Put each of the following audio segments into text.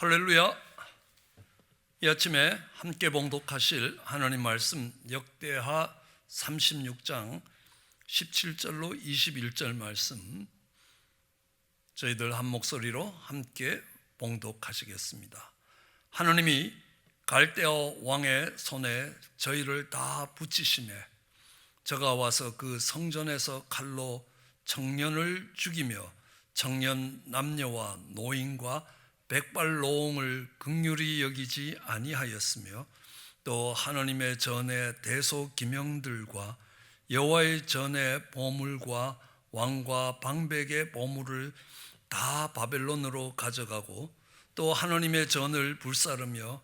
할렐루야. 이 아침에 함께 봉독하실 하나님 말씀 역대하 36장 17절로 21절 말씀 저희들 한 목소리로 함께 봉독하시겠습니다. 하나님이 갈대아 왕의 손에 저희를 다 붙이심에 저가 와서 그 성전에서 칼로 청년을 죽이며 청년 남녀와 노인과 백발노홍을 극률이 여기지 아니하였으며 또 하나님의 전에 대소 기명들과 여호와의 전에 보물과 왕과 방백의 보물을 다 바벨론으로 가져가고 또 하나님의 전을 불사르며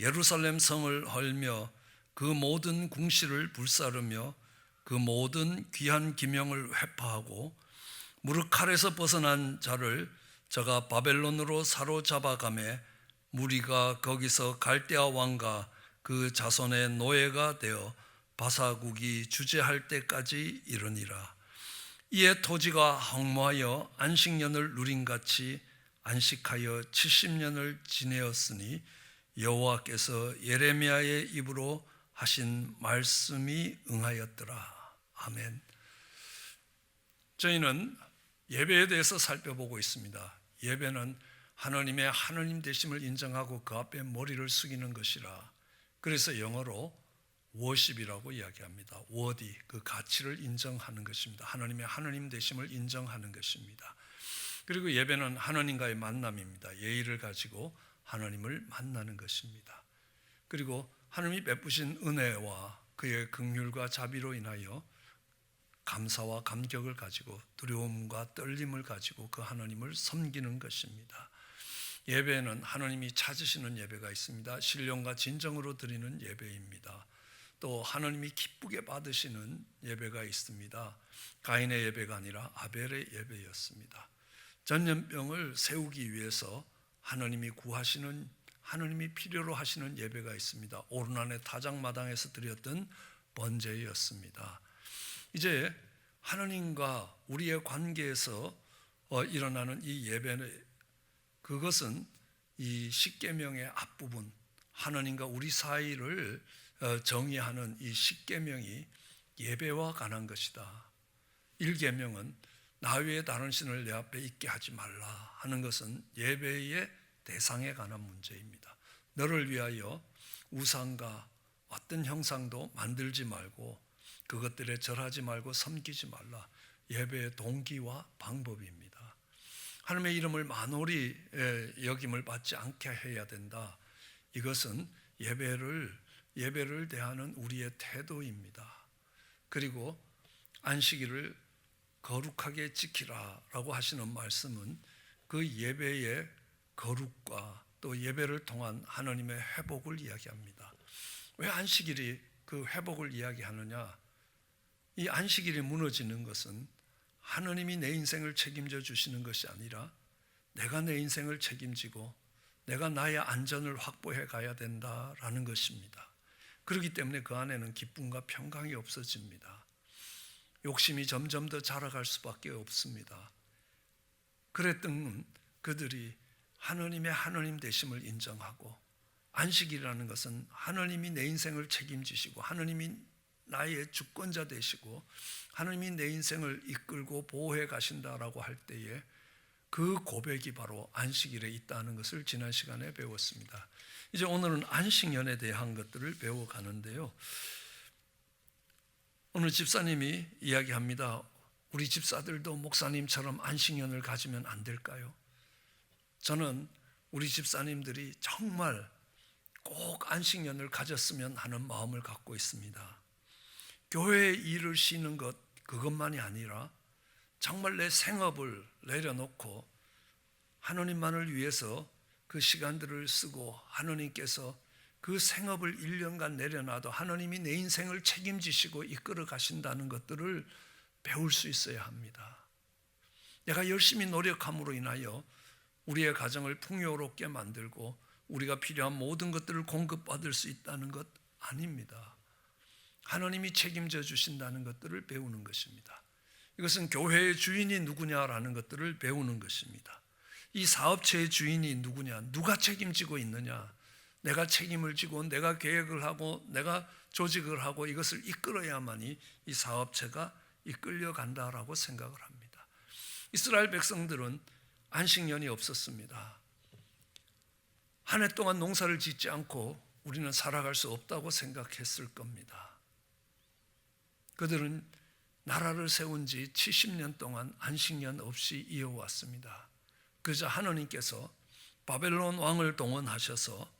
예루살렘 성을 헐며 그 모든 궁시를 불사르며 그 모든 귀한 기명을 회파하고 무릇 칼에서 벗어난 자를 저가 바벨론으로 사로잡아가매 무리가 거기서 갈대아 왕과 그 자손의 노예가 되어 바사국이 주재할 때까지 이르니라. 이에 토지가 황무하여 안식년을 누린같이 안식하여 70년을 지내었으니 여호와께서 예레미야의 입으로 하신 말씀이 응하였더라. 아멘. 저희는 예배에 대해서 살펴보고 있습니다. 예배는 하나님의 하나님 되심을 인정하고 그 앞에 머리를 숙이는 것이라. 그래서 영어로 워십이라고 이야기합니다. 워디 그 가치를 인정하는 것입니다. 하나님의 하나님 되심을 인정하는 것입니다. 그리고 예배는 하나님과의 만남입니다. 예의를 가지고 하나님을 만나는 것입니다. 그리고 하나님이 베푸신 은혜와 그의 긍휼과 자비로 인하여 감사와 감격을 가지고 두려움과 떨림을 가지고 그 하나님을 섬기는 것입니다. 예배는 하나님이 찾으시는 예배가 있습니다. 신령과 진정으로 드리는 예배입니다. 또 하나님이 기쁘게 받으시는 예배가 있습니다. 가인의 예배가 아니라 아벨의 예배였습니다. 전염병을 세우기 위해서 하나님이 구하시는 하나님이 필요로 하시는 예배가 있습니다. 오르난의 타작마당에서 드렸던 번제였습니다. 이제 하나님과 우리의 관계에서 어, 일어나는 이 예배는 그것은 이 십계명의 앞부분 하나님과 우리 사이를 어, 정의하는 이 십계명이 예배와 관한 것이다. 일계명은 나 외에 다른 신을 내 앞에 있게 하지 말라 하는 것은 예배의 대상에 관한 문제입니다. 너를 위하여 우상과 어떤 형상도 만들지 말고 그것들에 절하지 말고 섬기지 말라. 예배의 동기와 방법입니다. 하나님의 이름을 만홀히 여김을 받지 않게 해야 된다. 이것은 예배를 예배를 대하는 우리의 태도입니다. 그리고 안식일을 거룩하게 지키라라고 하시는 말씀은 그 예배의 거룩과 또 예배를 통한 하나님의 회복을 이야기합니다. 왜 안식일이 그 회복을 이야기하느냐? 이 안식일이 무너지는 것은 하나님이 내 인생을 책임져 주시는 것이 아니라 내가 내 인생을 책임지고 내가 나의 안전을 확보해 가야 된다라는 것입니다. 그렇기 때문에 그 안에는 기쁨과 평강이 없어집니다. 욕심이 점점 더 자라갈 수밖에 없습니다. 그랬던 그들이 하나님의 하나님 되심을 인정하고 안식이라는 것은 하나님이 내 인생을 책임지시고 하나님이 나의 주권자 되시고 하나님이 내 인생을 이끌고 보호해 가신다라고 할 때에 그 고백이 바로 안식일에 있다는 것을 지난 시간에 배웠습니다. 이제 오늘은 안식년에 대한 것들을 배워가는데요. 오늘 집사님이 이야기합니다. 우리 집사들도 목사님처럼 안식년을 가지면 안 될까요? 저는 우리 집사님들이 정말 꼭 안식년을 가졌으면 하는 마음을 갖고 있습니다. 교회에 일을 쉬는 것 그것만이 아니라 정말 내 생업을 내려놓고 하나님만을 위해서 그 시간들을 쓰고 하나님께서 그 생업을 1년간 내려놔도 하나님이 내 인생을 책임지시고 이끌어 가신다는 것들을 배울 수 있어야 합니다. 내가 열심히 노력함으로 인하여 우리의 가정을 풍요롭게 만들고 우리가 필요한 모든 것들을 공급받을 수 있다는 것 아닙니다. 하나님이 책임져 주신다는 것들을 배우는 것입니다. 이것은 교회의 주인이 누구냐라는 것들을 배우는 것입니다. 이 사업체의 주인이 누구냐? 누가 책임지고 있느냐? 내가 책임을 지고 내가 계획을 하고 내가 조직을 하고 이것을 이끌어야만이 이 사업체가 이끌려 간다라고 생각을 합니다. 이스라엘 백성들은 안식년이 없었습니다. 한 해 동안 농사를 짓지 않고 우리는 살아갈 수 없다고 생각했을 겁니다. 그들은 나라를 세운 지 70년 동안 안식년 없이 이어왔습니다. 그저 하나님께서 바벨론 왕을 동원하셔서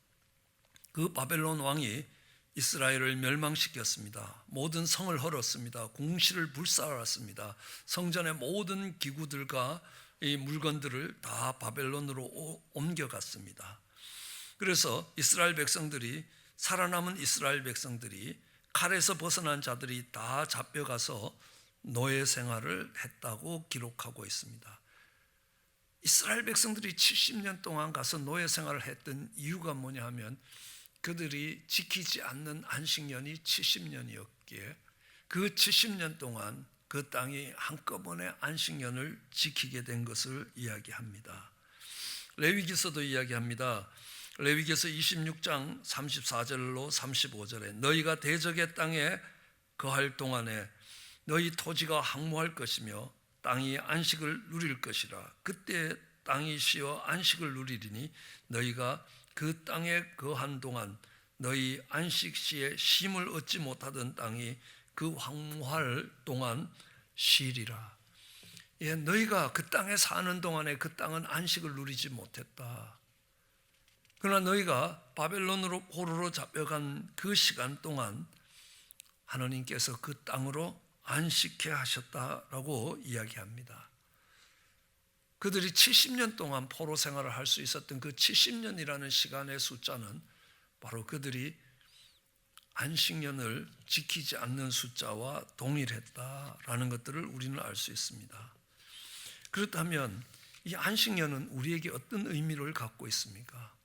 그 바벨론 왕이 이스라엘을 멸망시켰습니다. 모든 성을 헐었습니다. 궁시를 불살랐습니다. 성전의 모든 기구들과 이 물건들을 다 바벨론으로 옮겨갔습니다. 그래서 이스라엘 백성들이 살아남은 이스라엘 백성들이 칼에서 벗어난 자들이 다 잡혀가서 노예 생활을 했다고 기록하고 있습니다. 이스라엘 백성들이 70년 동안 가서 노예 생활을 했던 이유가 뭐냐 하면 그들이 지키지 않는 안식년이 70년이었기에 그 70년 동안 그 땅이 한꺼번에 안식년을 지키게 된 것을 이야기합니다. 레위기서도 이야기합니다. 레위기서 26장 34절로 35절에 너희가 대적의 땅에 거할 동안에 너희 토지가 항모할 것이며 땅이 안식을 누릴 것이라 그때 땅이 쉬어 안식을 누리리니 너희가 그 땅에 거한 동안 너희 안식 시에 쉼을 얻지 못하던 땅이 그 황무할 동안 쉬리라. 예, 너희가 그 땅에 사는 동안에 그 땅은 안식을 누리지 못했다. 그러나 너희가 바벨론으로 포로로 잡혀간 그 시간 동안 하나님께서 그 땅으로 안식해 하셨다라고 이야기합니다. 그들이 70년 동안 포로 생활을 할 수 있었던 그 70년이라는 시간의 숫자는 바로 그들이 안식년을 지키지 않는 숫자와 동일했다라는 것들을 우리는 알 수 있습니다. 그렇다면 이 안식년은 우리에게 어떤 의미를 갖고 있습니까?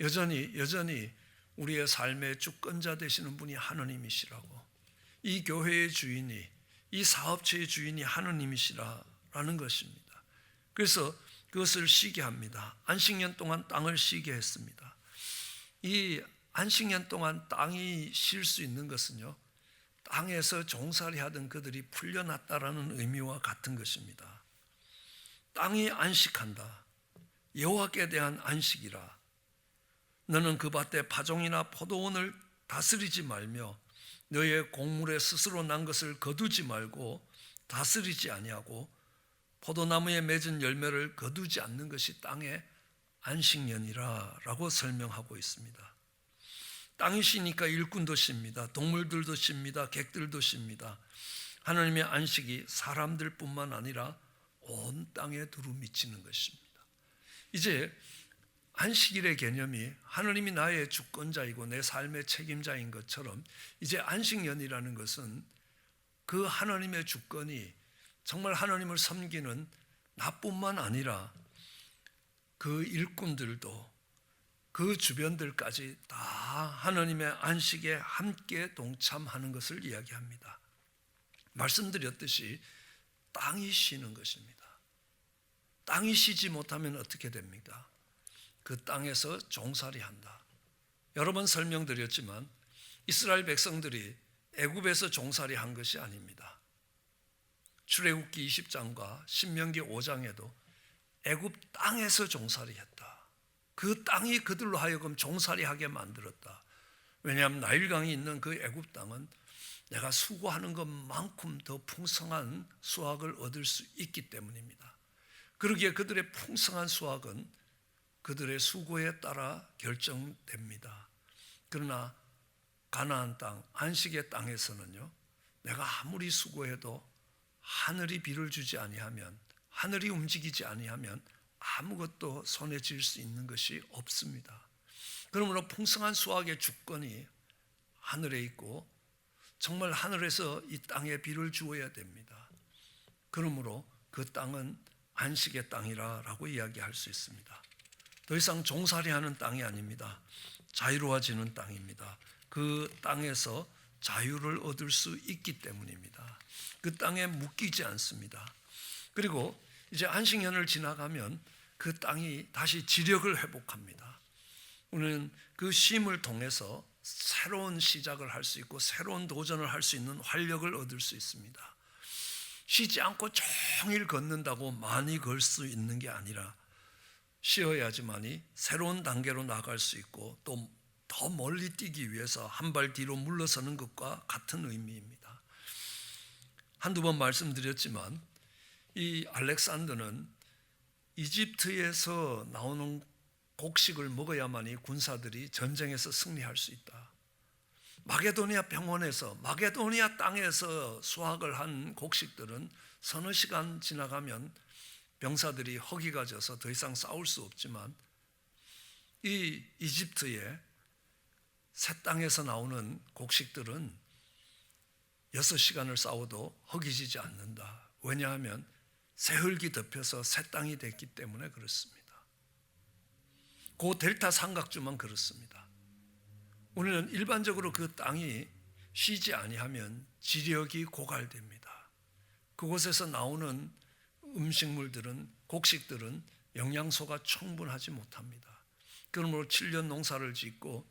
여전히 여전히 우리의 삶의 주권자 되시는 분이 하나님이시라고 이 교회의 주인이 이 사업체의 주인이 하나님이시라라는 것입니다. 그래서 그것을 쉬게 합니다. 안식년 동안 땅을 쉬게 했습니다. 이 안식년 동안 땅이 쉴 수 있는 것은요. 땅에서 종살이 하던 그들이 풀려났다라는 의미와 같은 것입니다. 땅이 안식한다. 여호와께 대한 안식이라. 너는 그 밭에 파종이나 포도원을 다스리지 말며 너의 곡물에 스스로 난 것을 거두지 말고 다스리지 아니하고 포도나무에 맺은 열매를 거두지 않는 것이 땅의 안식년이라라고 설명하고 있습니다. 땅이 쉬니까 일꾼도 쉽니다. 동물들도 쉽니다. 객들도 쉽니다. 하나님의 안식이 사람들뿐만 아니라 온 땅에 두루 미치는 것입니다. 이제 안식일의 개념이 하나님이 나의 주권자이고 내 삶의 책임자인 것처럼 이제 안식년이라는 것은 그 하나님의 주권이 정말 하나님을 섬기는 나뿐만 아니라 그 일꾼들도 그 주변들까지 다 하나님의 안식에 함께 동참하는 것을 이야기합니다. 말씀드렸듯이 땅이 쉬는 것입니다. 땅이 쉬지 못하면 어떻게 됩니까? 그 땅에서 종살이 한다. 여러 번 설명드렸지만 이스라엘 백성들이 애굽에서 종살이 한 것이 아닙니다. 출애굽기 20장과 신명기 5장에도 애굽 땅에서 종살이 했다. 그 땅이 그들로 하여금 종살이하게 만들었다. 왜냐하면 나일강이 있는 그 애굽 땅은 내가 수고하는 것만큼 더 풍성한 수확을 얻을 수 있기 때문입니다. 그러기에 그들의 풍성한 수확은 그들의 수고에 따라 결정됩니다. 그러나 가나안 땅, 안식의 땅에서는요. 내가 아무리 수고해도 하늘이 비를 주지 아니하면 하늘이 움직이지 아니하면 아무것도 손에 쥘 수 있는 것이 없습니다. 그러므로 풍성한 수확의 주권이 하늘에 있고 정말 하늘에서 이 땅에 비를 주어야 됩니다. 그러므로 그 땅은 안식의 땅이라라고 이야기할 수 있습니다. 더 이상 종살이 하는 땅이 아닙니다. 자유로워지는 땅입니다. 그 땅에서 자유를 얻을 수 있기 때문입니다. 그 땅에 묶이지 않습니다. 그리고 이제 안식년을 지나가면 그 땅이 다시 지력을 회복합니다. 우리는 그 쉼을 통해서 새로운 시작을 할 수 있고 새로운 도전을 할 수 있는 활력을 얻을 수 있습니다. 쉬지 않고 종일 걷는다고 많이 걸 수 있는 게 아니라 쉬어야지만이 새로운 단계로 나갈 수 있고 또 더 멀리 뛰기 위해서 한 발 뒤로 물러서는 것과 같은 의미입니다. 한두 번 말씀드렸지만 이 알렉산더는 이집트에서 나오는 곡식을 먹어야만이 군사들이 전쟁에서 승리할 수 있다. 마게도니아 병원에서 마게도니아 땅에서 수확을 한 곡식들은 서너 시간 지나가면 병사들이 허기가 져서 더 이상 싸울 수 없지만 이 이집트의 새 땅에서 나오는 곡식들은 여섯 시간을 싸워도 허기지지 않는다. 왜냐하면 새 흙이 덮여서 새 땅이 됐기 때문에 그렇습니다. 그 델타 삼각주만 그렇습니다. 우리는 일반적으로 그 땅이 쉬지 아니하면 지력이 고갈됩니다. 그곳에서 나오는 음식물들은 곡식들은 영양소가 충분하지 못합니다. 그러므로 7년 농사를 짓고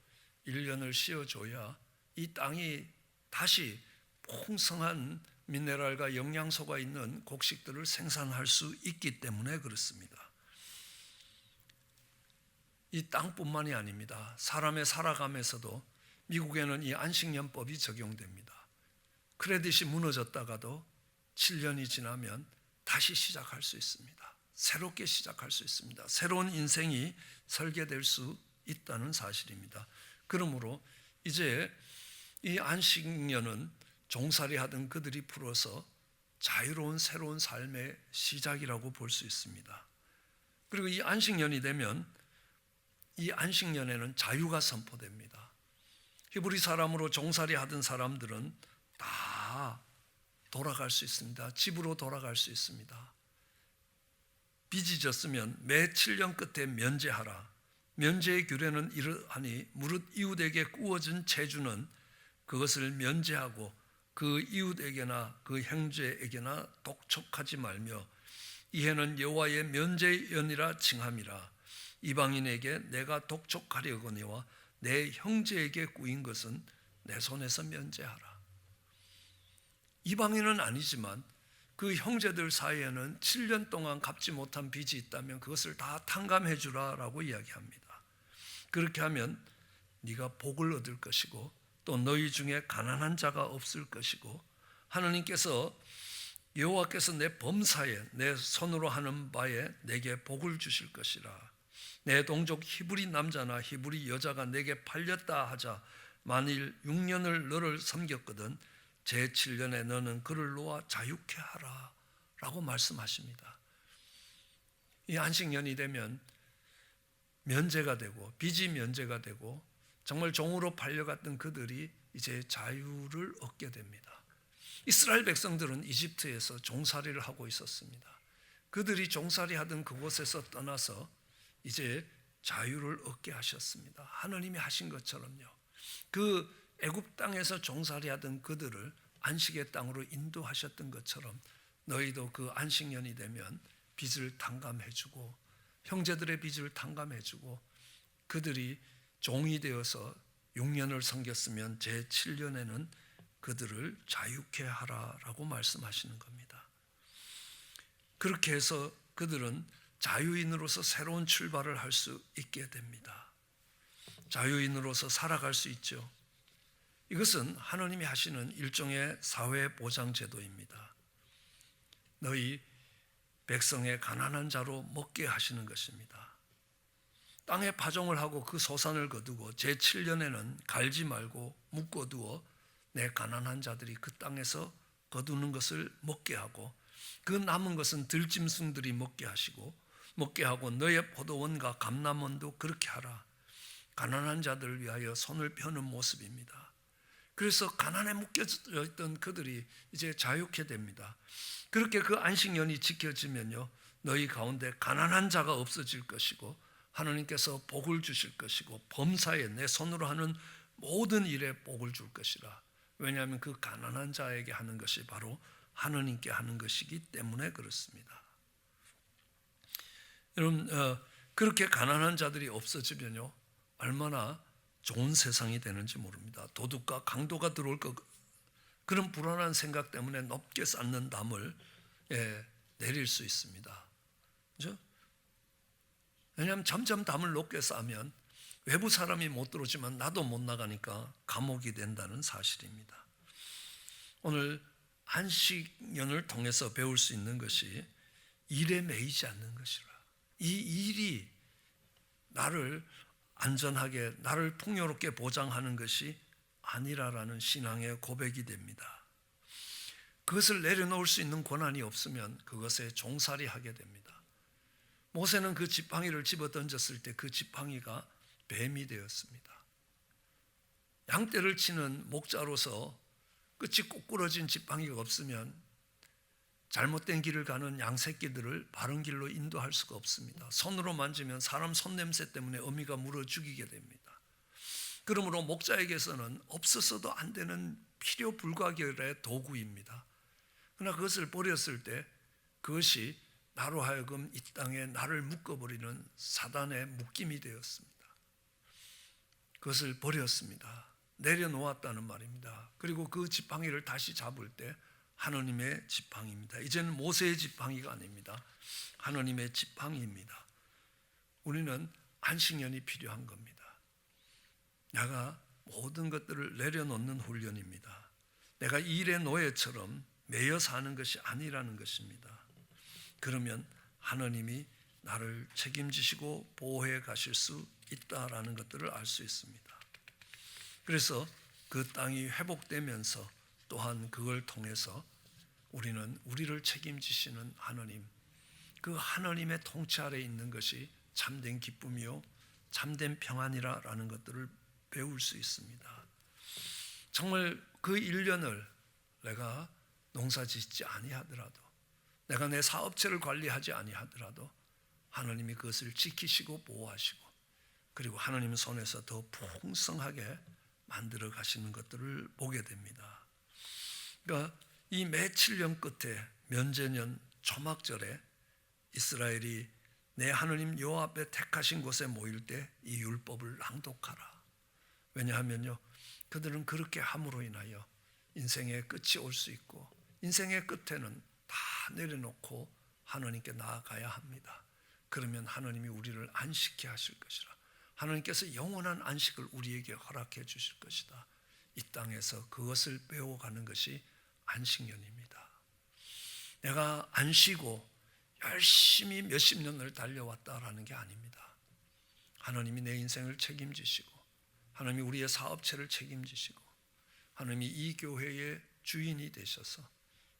1년을 씌워줘야 이 땅이 다시 풍성한 미네랄과 영양소가 있는 곡식들을 생산할 수 있기 때문에 그렇습니다. 이 땅뿐만이 아닙니다. 사람의 살아감에서도 미국에는 이 안식년법이 적용됩니다. 크레딧이 무너졌다가도 7년이 지나면 다시 시작할 수 있습니다. 새롭게 시작할 수 있습니다. 새로운 인생이 설계될 수 있다는 사실입니다. 그러므로 이제 이 안식년은 종살이 하던 그들이 풀어서 자유로운 새로운 삶의 시작이라고 볼 수 있습니다. 그리고 이 안식년이 되면 이 안식년에는 자유가 선포됩니다. 히브리 사람으로 종살이 하던 사람들은 다 돌아갈 수 있습니다. 집으로 돌아갈 수 있습니다. 빚이 졌으면 매 7년 끝에 면제하라. 면제의 규례는 이러하니 무릇 이웃에게 구워진 채주는 그것을 면제하고 그 이웃에게나 그 형제에게나 독촉하지 말며 이해는 여호와의 면제연이라 칭함이라 이방인에게 내가 독촉하려거니와 내 형제에게 꾸인 것은 내 손에서 면제하라. 이방인은 아니지만 그 형제들 사이에는 7년 동안 갚지 못한 빚이 있다면 그것을 다 탕감해 주라라고 이야기합니다. 그렇게 하면 네가 복을 얻을 것이고 또 너희 중에 가난한 자가 없을 것이고 하나님께서 여호와께서 내 범사에 내 손으로 하는 바에 내게 복을 주실 것이라 내 동족 히브리 남자나 히브리 여자가 내게 팔렸다 하자 만일 6년을 너를 섬겼거든 제 7년에 너는 그를 놓아 자유케 하라 라고 말씀하십니다. 이 안식년이 되면 면제가 되고 빚이 면제가 되고 정말 종으로 팔려갔던 그들이 이제 자유를 얻게 됩니다. 이스라엘 백성들은 이집트에서 종살이를 하고 있었습니다. 그들이 종살이 하던 그곳에서 떠나서 이제 자유를 얻게 하셨습니다. 하나님이 하신 것처럼요. 그 애굽 땅에서 종살이 하던 그들을 안식의 땅으로 인도하셨던 것처럼 너희도 그 안식년이 되면 빚을 탕감해 주고 형제들의 빚을 탕감해 주고 그들이 종이 되어서 6년을 섬겼으면 제 7년에는 그들을 자유케 하라라고 말씀하시는 겁니다. 그렇게 해서 그들은 자유인으로서 새로운 출발을 할 수 있게 됩니다. 자유인으로서 살아갈 수 있죠. 이것은 하나님이 하시는 일종의 사회 보장 제도입니다. 너희 백성의 가난한 자로 먹게 하시는 것입니다. 땅에 파종을 하고 그 소산을 거두고 제 7년에는 갈지 말고 묶어 두어 내 가난한 자들이 그 땅에서 거두는 것을 먹게 하고 그 남은 것은 들짐승들이 먹게 하시고 먹게 하고 너의 포도원과 감남원도 그렇게 하라. 가난한 자들을 위하여 손을 펴는 모습입니다. 그래서 가난에 묶여져 있던 그들이 이제 자유케 됩니다. 그렇게 그 안식년이 지켜지면요. 너희 가운데 가난한 자가 없어질 것이고 하나님께서 복을 주실 것이고 범사에 내 손으로 하는 모든 일에 복을 줄 것이라. 왜냐하면 그 가난한 자에게 하는 것이 바로 하나님께 하는 것이기 때문에 그렇습니다. 여러분 어, 그렇게 가난한 자들이 없어지면요 얼마나 좋은 세상이 되는지 모릅니다. 도둑과 강도가 들어올 것 그런 불안한 생각 때문에 높게 쌓는 담을 예, 내릴 수 있습니다. 그죠? 왜냐하면 점점 담을 높게 쌓으면 외부 사람이 못 들어오지만 나도 못 나가니까 감옥이 된다는 사실입니다. 오늘 안식년을 통해서 배울 수 있는 것이 일에 매이지 않는 것이라. 이 일이 나를 안전하게 나를 풍요롭게 보장하는 것이 아니라라는 신앙의 고백이 됩니다. 그것을 내려놓을 수 있는 권한이 없으면 그것에 종살이 하게 됩니다. 모세는 그 지팡이를 집어 던졌을 때 그 지팡이가 뱀이 되었습니다. 양떼를 치는 목자로서 끝이 꼬꾸러진 지팡이가 없으면 잘못된 길을 가는 양새끼들을 바른 길로 인도할 수가 없습니다. 손으로 만지면 사람 손냄새 때문에 어미가 물어 죽이게 됩니다. 그러므로 목자에게서는 없어서도 안 되는 필요 불가결의 도구입니다. 그러나 그것을 버렸을 때 그것이 나로 하여금 이 땅에 나를 묶어버리는 사단의 묶임이 되었습니다. 그것을 버렸습니다. 내려놓았다는 말입니다. 그리고 그 지팡이를 다시 잡을 때 하나님의 지팡이입니다. 이제는 모세의 지팡이가 아닙니다. 하나님의 지팡이입니다. 우리는 안식년이 필요한 겁니다. 내가 모든 것들을 내려놓는 훈련입니다. 내가 일의 노예처럼 매여 사는 것이 아니라는 것입니다. 그러면 하나님이 나를 책임지시고 보호해 가실 수 있다라는 것들을 알 수 있습니다. 그래서 그 땅이 회복되면서 또한 그걸 통해서 우리는 우리를 책임지시는 하나님, 그 하나님의 통치 아래 있는 것이 참된 기쁨이요, 참된 평안이라라는 것들을 배울 수 있습니다. 정말 그 1년을 내가 농사 짓지 아니하더라도 내가 내 사업체를 관리하지 아니하더라도 하나님이 그것을 지키시고 보호하시고 그리고 하나님 손에서 더 풍성하게 만들어 가시는 것들을 보게 됩니다. 그러니까 이 매 7년 끝에 면제년 초막절에 이스라엘이 내 하나님 요 앞에 택하신 곳에 모일 때 이 율법을 낭독하라. 왜냐하면요. 그들은 그렇게 함으로 인하여 인생의 끝이 올 수 있고 인생의 끝에는 다 내려놓고 하나님께 나아가야 합니다. 그러면 하나님이 우리를 안식케 하실 것이라. 하나님께서 영원한 안식을 우리에게 허락해 주실 것이다. 이 땅에서 그것을 배워가는 것이 안식년입니다. 내가 안 쉬고 열심히 몇십 년을 달려왔다라는 게 아닙니다. 하나님이 내 인생을 책임지시고 하나님이 우리의 사업체를 책임지시고 하나님이 이 교회의 주인이 되셔서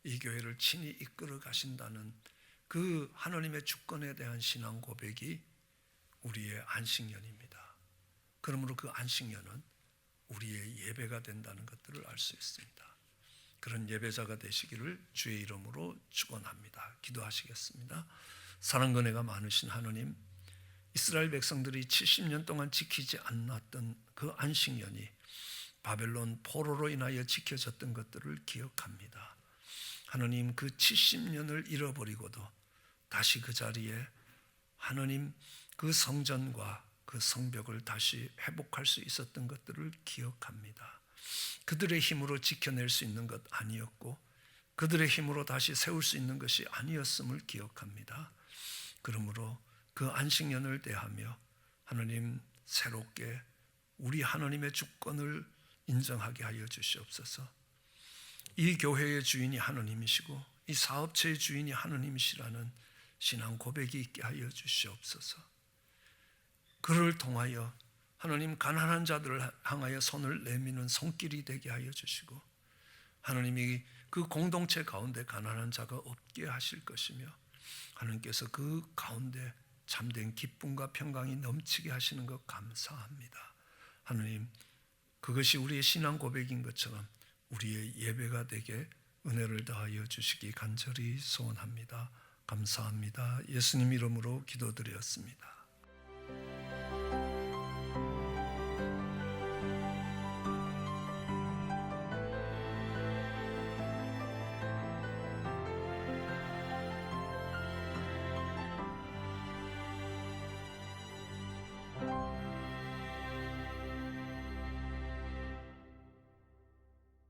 이 교회를 친히 이끌어 가신다는 그 하나님의 주권에 대한 신앙 고백이 우리의 안식년입니다. 그러므로 그 안식년은 우리의 예배가 된다는 것들을 알 수 있습니다. 그런 예배자가 되시기를 주의 이름으로 축원합니다. 기도하시겠습니다. 사랑과 내가 많으신 하나님, 이스라엘 백성들이 70년 동안 지키지 않았던 그 안식년이 바벨론 포로로 인하여 지켜졌던 것들을 기억합니다. 하나님 그 70년을 잃어버리고도 다시 그 자리에 하나님 그 성전과 그 성벽을 다시 회복할 수 있었던 것들을 기억합니다. 그들의 힘으로 지켜낼 수 있는 것 아니었고 그들의 힘으로 다시 세울 수 있는 것이 아니었음을 기억합니다. 그러므로 그 안식년을 대하며 하나님 새롭게 우리 하나님의 주권을 인정하게 하여 주시옵소서. 이 교회의 주인이 하나님이시고 이 사업체의 주인이 하나님이시라는 신앙 고백이 있게 하여 주시옵소서. 그를 통하여 하나님 가난한 자들을 향하여 손을 내미는 손길이 되게 하여 주시고 하나님이 그 공동체 가운데 가난한 자가 없게 하실 것이며 하나님께서 그 가운데 참된 기쁨과 평강이 넘치게 하시는 것 감사합니다. 하나님, 그것이 우리의 신앙 고백인 것처럼 우리의 예배가 되게 은혜를 더하여 주시기 간절히 소원합니다. 감사합니다. 예수님 이름으로 기도드렸습니다.